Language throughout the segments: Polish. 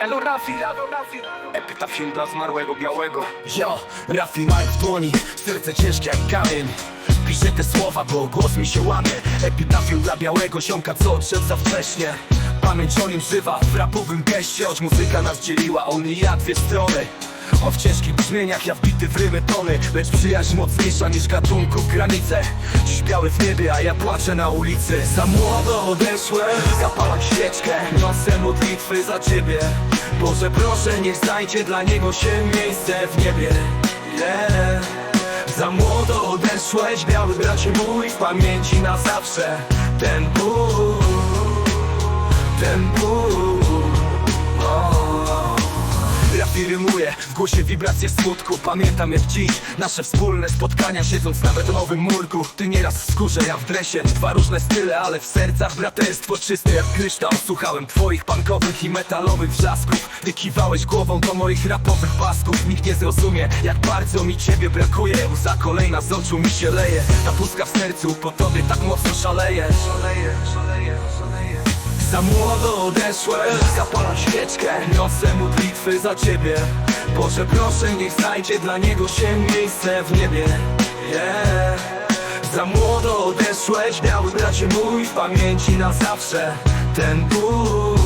Elo Rafi, epitafim dla zmarłego białego. Yo, Rafi Mike w dłoni, serce ciężkie jak kamień. Piszę te słowa, bo głos mi się łamie Epitafium dla białego ziomka, co odszedł za wcześnie. Pamięć o nim żywa w rapowym geście Choć muzyka nas dzieliła, on i ja dwie strony o w ciężkich brzmieniach, ja wbity w rymy tony Lecz przyjaźń mocniejsza niż gatunków granice. Dziś biały w niebie, a ja płaczę na ulicy. Za młodo odeszłem, zapalam świeczkę Niosę modlitwy za ciebie. Boże proszę, niech znajdzie dla niego się miejsce w niebie. Yeah. Za młodo odeszłeś, biały bracie mój W pamięci na zawsze. Ten ból, ten ból głosie wibracje smutku. Pamiętam jak dziś nasze wspólne spotkania Siedząc na betonowym murku. Ty nieraz w skórze, ja w dresie. Dwa różne style, ale w sercach braterstwo czyste jak kryształ. Słuchałem twoich punkowych i metalowych wrzasków. Ty kiwałeś głową do moich rapowych pasków Nikt nie zrozumie, jak bardzo mi ciebie brakuje. Łza kolejna z oczu mi się leje. Ta pustka w sercu po tobie tak mocno szaleje. Szaleje, szaleje, szaleje za młodo odeszłem, Niosę modlitwy za ciebie. Boże proszę, niech znajdzie dla niego się miejsce w niebie. Yeah. Za młodo odeszłeś, biały bracie mój W pamięci na zawsze. Ten ból,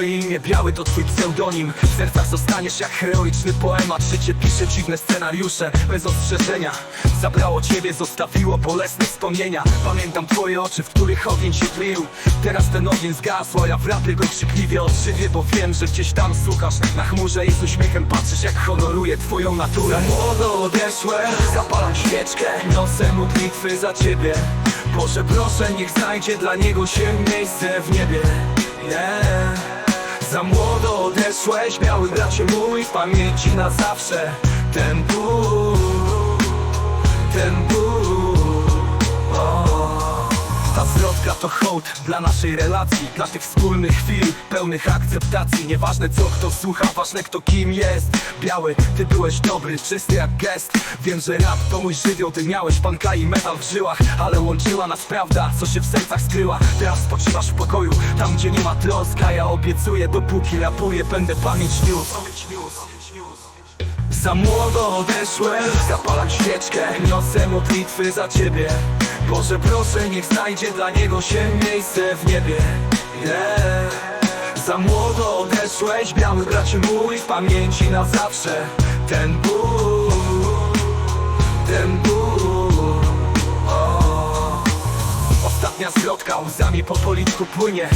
twoje imię, biały to twój pseudonim. W sercach zostaniesz jak heroiczny poemat. Życie pisze dziwne scenariusze, bez ostrzeżenia. Zabrało ciebie, zostawiło bolesne wspomnienia. Pamiętam twoje oczy, w których ogień się tlił Teraz ten ogień zgasł, a ja w rapie go krzypliwie odżywię Bo wiem, że gdzieś tam słuchasz. Na chmurze I z uśmiechem patrzysz jak honoruję twoją naturę. Młodo odeszłem, zapalam świeczkę Niosę modlitwy za ciebie. Boże proszę, niech znajdzie dla niego się miejsce w niebie. Yeah. Za młodo odeszłeś, biały bracie mój W pamięci na zawsze. Ten ból, ten ból Zwrotka to hołd dla naszej relacji Dla tych wspólnych chwil, pełnych akceptacji. Nieważne co kto słucha, ważne kto kim jest. Biały, ty byłeś dobry, czysty jak gest. Wiem, że rap to mój żywioł Ty miałeś panka i metal w żyłach Ale łączyła nas prawda, co się w sercach skryła. Teraz spoczywasz w pokoju, tam gdzie nie ma troska. Ja obiecuję, dopóki rapuję, będę pamięć niósł za młodo odeszłem, zapalam świeczkę Niosę modlitwy za ciebie Boże proszę, niech znajdzie dla niego się miejsce w niebie. Yeah. Za młodo odeszłeś, biały bracie mój W pamięci na zawsze. Ten ból, ten ból o. Ostatnia zwrotka łzami po politku płynie.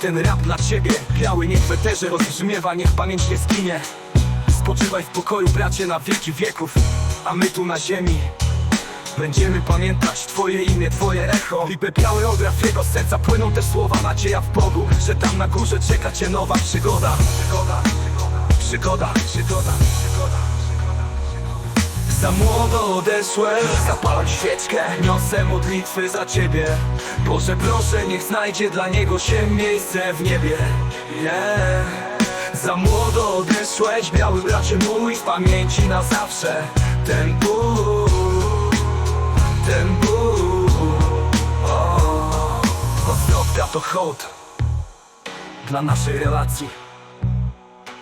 Ten rap dla ciebie, biały niech w eterze rozbrzmiewa, niech pamięć nie zginie Spoczywaj w pokoju, bracie, na wieki wieków A my tu na ziemi Będziemy pamiętać twoje imię, twoje echo. Lipy białe od Rafiego, serca płyną też słowa Nadzieja w Bogu, że tam na górze czeka cię nowa przygoda. Przygoda, przygoda, przygoda, przygoda, za młodo odeszłem, zapalam świeczkę Niosę modlitwy za ciebie. Boże proszę, niech znajdzie dla niego się miejsce w niebie. Yeah. Za młodo odeszłeś, biały bracie mój W pamięci na zawsze. Ten ból, ten ból o. Ozdrowka to hołd Dla naszej relacji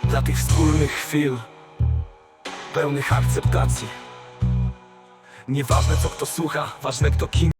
Dla tych wspólnych chwil Pełnych akceptacji Nieważne co kto słucha, ważne kto kim